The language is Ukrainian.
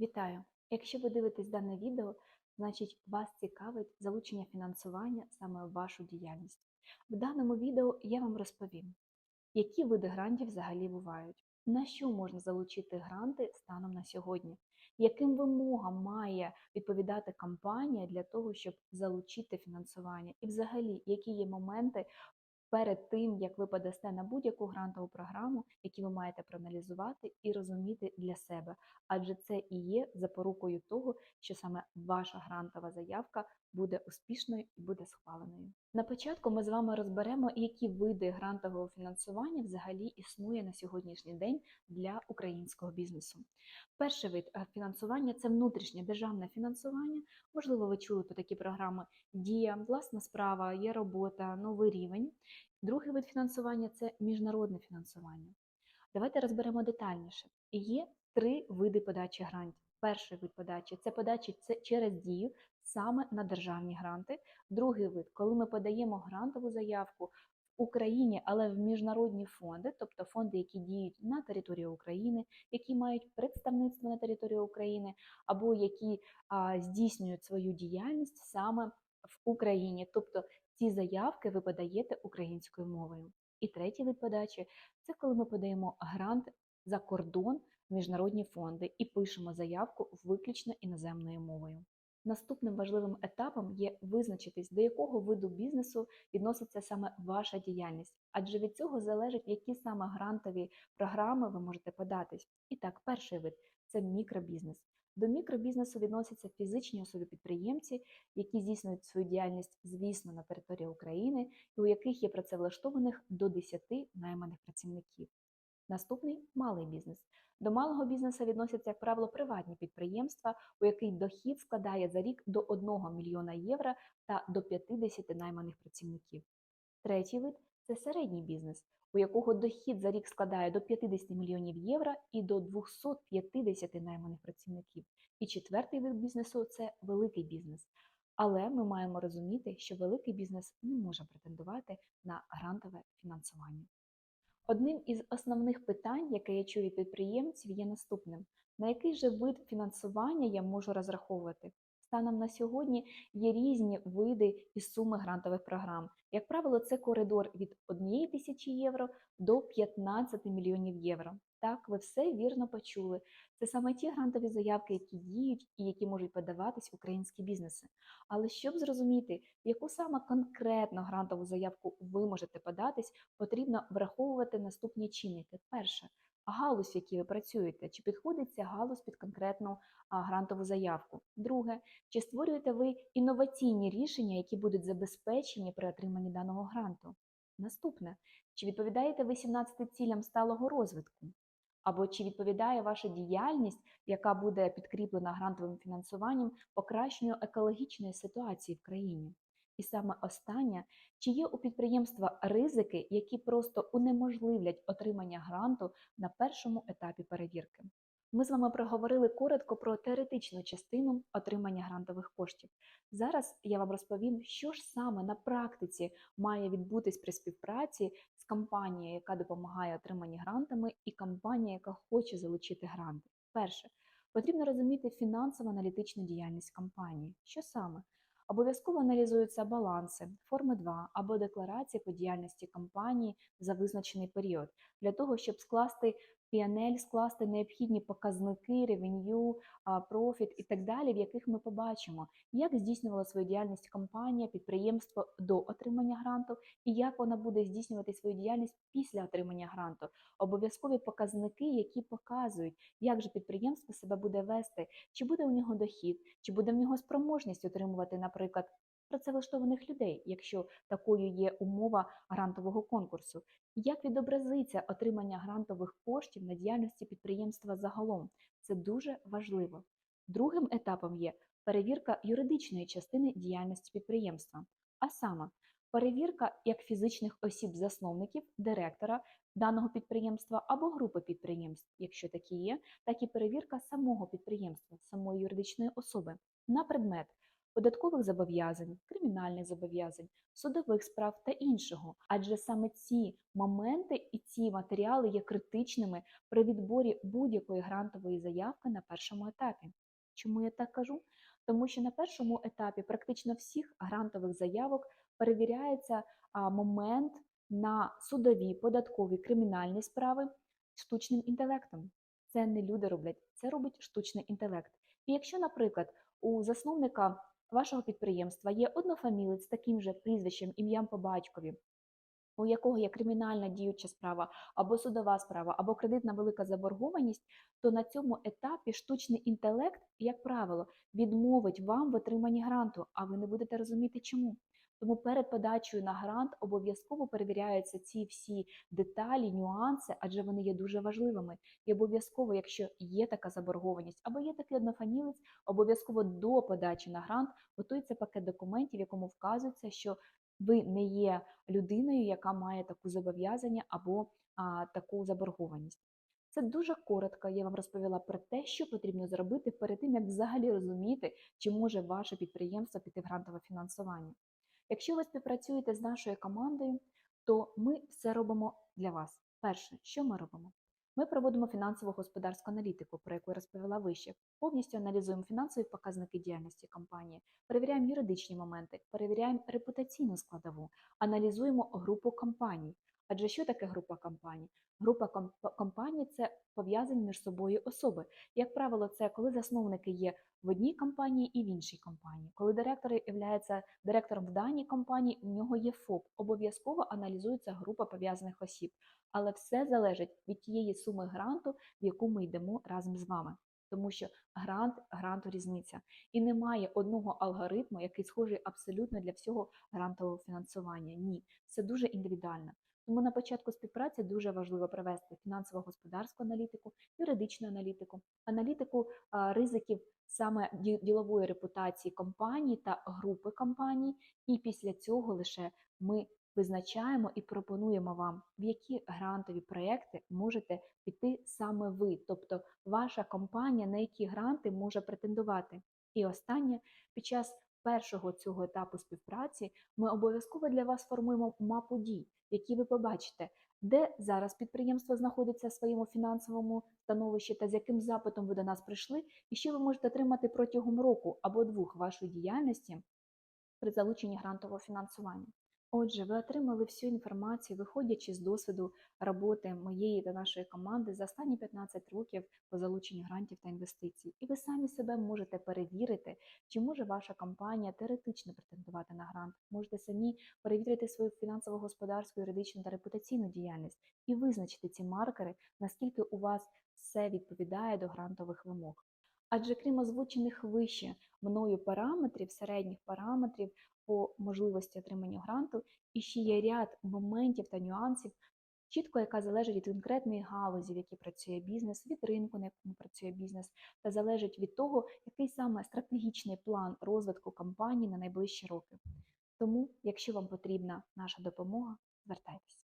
Вітаю! Якщо ви дивитесь дане відео, значить вас цікавить залучення фінансування саме в вашу діяльність. В даному відео я вам розповім, які види грантів взагалі бувають, на що можна залучити гранти станом на сьогодні, яким вимогам має відповідати компанія для того, щоб залучити фінансування, і взагалі, які є моменти перед тим, як ви подасте на будь-яку грантову програму, які ви маєте проаналізувати і розуміти для себе, адже це і є запорукою того, що саме ваша грантова заявка буде успішною і буде схваленою. На початку ми з вами розберемо, які види грантового фінансування взагалі існує на сьогоднішній день для українського бізнесу. Перший вид е, фінансування це внутрішнє державне фінансування. Можливо, ви чули про такі програми Дія, власна справа, є робота, новий рівень. Другий вид фінансування це міжнародне фінансування. Давайте розберемо детальніше. Є три види подачі грантів. Перший вид подачі це подача це через дію саме на державні гранти. Другий вид, коли ми подаємо грантову заявку в Україні, але в міжнародні фонди, тобто фонди, які діють на території України, які мають представництво на території України, або які а, здійснюють свою діяльність саме в Україні. Тобто ці заявки ви подаєте українською мовою. І третій вид подачі це коли ми подаємо грант за кордон міжнародні фонди і пишемо заявку виключно іноземною мовою. Наступним важливим етапом є визначитись, до якого виду бізнесу відноситься саме ваша діяльність, адже від цього залежить, які саме грантові програми ви можете податись. І так, перший вид це мікробізнес. До мікробізнесу відносяться фізичні особи-підприємці, які здійснюють свою діяльність, звісно, на території України, і у яких є працевлаштованих до 10 найманих працівників. Наступний малий бізнес. До малого бізнесу відносяться, як правило, приватні підприємства, у яких дохід складає за рік до 1 мільйона євро та до 50 найманих працівників. Третій вид це середній бізнес, у якого дохід за рік складає до 50 мільйонів євро і до 250 найманих працівників. І четвертий вид бізнесу це великий бізнес. Але ми маємо розуміти, що великий бізнес не може претендувати на грантове фінансування. Одним із основних питань, яке я чую від підприємців, є наступним: на який же вид фінансування я можу розраховувати? Станом на сьогодні є різні види і суми грантових програм. Як правило, це коридор від 1 тисячі євро до 15 мільйонів євро. Так, ви все вірно почули. Це саме ті грантові заявки, які діють і які можуть подаватись українські бізнеси. Але щоб зрозуміти, яку саме конкретно грантову заявку ви можете податись, потрібно враховувати наступні чинники. Перше, галузь, в якій ви працюєте, чи підходить ця галузь під конкретну грантову заявку. Друге, чи створюєте ви інноваційні рішення, які будуть забезпечені при отриманні даного гранту? Наступне, чи відповідаєте ви 17 цілям сталого розвитку? Або чи відповідає ваша діяльність, яка буде підкріплена грантовим фінансуванням, покращенню екологічної ситуації в країні? І саме останнє, чи є у підприємства ризики, які просто унеможливлять отримання гранту на першому етапі перевірки? Ми з вами проговорили коротко про теоретичну частину отримання грантових коштів. Зараз я вам розповім, що ж саме на практиці має відбутись при співпраці з компанією, яка допомагає отриманні грантами, і компанія, яка хоче залучити гранти. Перше, потрібно розуміти фінансово-аналітичну діяльність компанії. Що саме? Обов'язково аналізуються баланси, форми 2 або декларації по діяльності компанії за визначений період, для того, щоб скласти PNL, скласти необхідні показники, ревеню, профіт і так далі, в яких ми побачимо, як здійснювала свою діяльність компанія, підприємство до отримання гранту, і як вона буде здійснювати свою діяльність після отримання гранту. Обов'язкові показники, які показують, як же підприємство себе буде вести, чи буде у нього дохід, чи буде в нього спроможність отримувати, наприклад, працевлаштованих людей, якщо такою є умова грантового конкурсу. Як відобразиться отримання грантових коштів на діяльності підприємства загалом? Це дуже важливо. Другим етапом є перевірка юридичної частини діяльності підприємства, а саме перевірка як фізичних осіб-засновників, директора даного підприємства або групи підприємств, якщо такі є, так і перевірка самого підприємства, самої юридичної особи на предмет податкових зобов'язань, кримінальних зобов'язань, судових справ та іншого. Адже саме ці моменти і ці матеріали є критичними при відборі будь-якої грантової заявки на першому етапі. Чому я так кажу? Тому що на першому етапі практично всіх грантових заявок перевіряється момент на судові, податкові, кримінальні справи штучним інтелектом. Це не люди роблять, це робить штучний інтелект. І якщо, наприклад, у засновника вашого підприємства є однофамілець з таким же прізвищем, ім'ям по батькові, у якого є кримінальна діюча справа, або судова справа, або кредитна велика заборгованість, то на цьому етапі штучний інтелект, як правило, відмовить вам в отриманні гранту, а ви не будете розуміти чому. Тому перед подачею на грант обов'язково перевіряються ці всі деталі, нюанси, адже вони є дуже важливими. І обов'язково, якщо є така заборгованість або є такий однофамілець, обов'язково до подачі на грант готується пакет документів, в якому вказується, що ви не є людиною, яка має таку зобов'язання або а, таку заборгованість. Це дуже коротко. Я вам розповіла про те, що потрібно зробити перед тим, як взагалі розуміти, чи може ваше підприємство піти в грантове фінансування. Якщо ви співпрацюєте з нашою командою, то ми все робимо для вас. Перше, що ми робимо? Ми проводимо фінансово-господарську аналітику, про яку я розповіла вище. Повністю аналізуємо фінансові показники діяльності компанії, перевіряємо юридичні моменти, перевіряємо репутаційну складову, аналізуємо групу компаній. Адже що таке група компаній? Група компаній це пов'язані між собою особи. Як правило, це коли засновники є в одній компанії і в іншій компанії. Коли директор є директором в даній компанії, у нього є ФОП. Обов'язково аналізується група пов'язаних осіб. Але все залежить від тієї суми гранту, в яку ми йдемо разом з вами. Тому що грант гранту різниця. І немає одного алгоритму, який схожий абсолютно для всього грантового фінансування. Ні, це дуже індивідуально. Тому на початку співпраці дуже важливо провести фінансово-господарську аналітику, юридичну аналітику, аналітику ризиків саме ділової репутації компанії та групи компаній. І після цього лише ми визначаємо і пропонуємо вам, в які грантові проекти можете піти саме ви, тобто ваша компанія, на які гранти може претендувати. І останнє, під час першого цього етапу співпраці ми обов'язково для вас формуємо мапу дій, в якій ви побачите, де зараз підприємство знаходиться в своєму фінансовому становищі та з яким запитом ви до нас прийшли, і що ви можете отримати протягом року або двох вашої діяльності при залученні грантового фінансування. Отже, ви отримали всю інформацію, виходячи з досвіду роботи моєї та нашої команди за останні 15 років по залученню грантів та інвестицій. І ви самі себе можете перевірити, чи може ваша компанія теоретично претендувати на грант. Можете самі перевірити свою фінансово-господарську, юридичну та репутаційну діяльність і визначити ці маркери, наскільки у вас все відповідає до грантових вимог. Адже крім озвучених вище мною параметрів, середніх параметрів по можливості отримання гранту, і ще є ряд моментів та нюансів, чітко яка залежить від конкретної галузі, в якій працює бізнес, від ринку, на якому працює бізнес, та залежить від того, який саме стратегічний план розвитку компанії на найближчі роки. Тому, якщо вам потрібна наша допомога, звертайтеся.